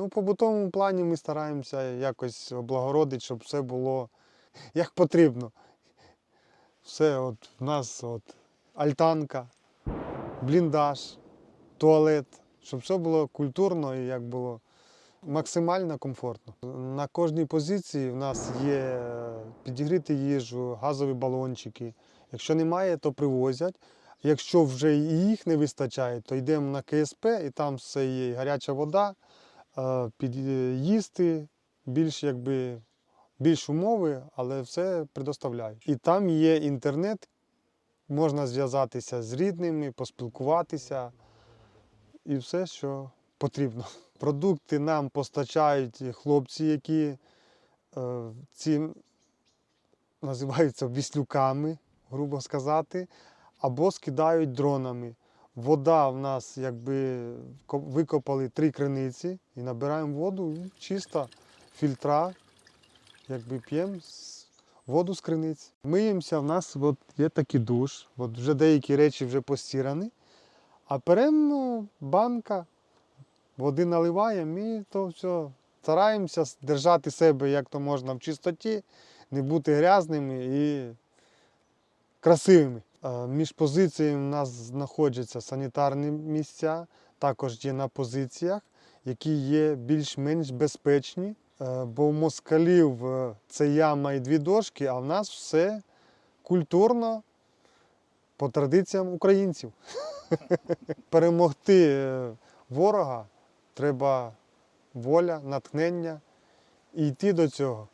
Ну, в побутовому плані ми стараємося якось облагородити, щоб все було як потрібно. Все, от в нас от альтанка, бліндаж, туалет, щоб все було культурно і як було максимально комфортно. На кожній позиції в нас є підігріти їжу, газові балончики. Якщо немає, то привозять. Якщо вже і їх не вистачає, то йдемо на КСП і там все є гаряча вода, е, під е, їсти, більш якби більш умови, але все предоставляють. І там є інтернет, можна зв'язатися з рідними, поспілкуватися і все, що потрібно. Продукти нам постачають хлопці, які е, ці називаються віслюками, грубо сказати, або скидають дронами. Вода в нас, якби викопали три криниці і набираємо воду чиста фільтра, якби п'ємо воду з криниць. Миємося, в нас от є такий душ, от вже деякі речі вже постірані, а беремо банка, води наливаємо і то все. Стараємося держати себе як то можна в чистоті, не бути грязними і красивими. Е, Між позиціями у нас знаходяться санітарні місця, також є на позиціях, які є більш-менш безпечні. Е, Бо в москалів е, це яма і дві дошки, а в нас все культурно по традиціям українців. Перемогти ворога треба воля, натхнення і йти до цього.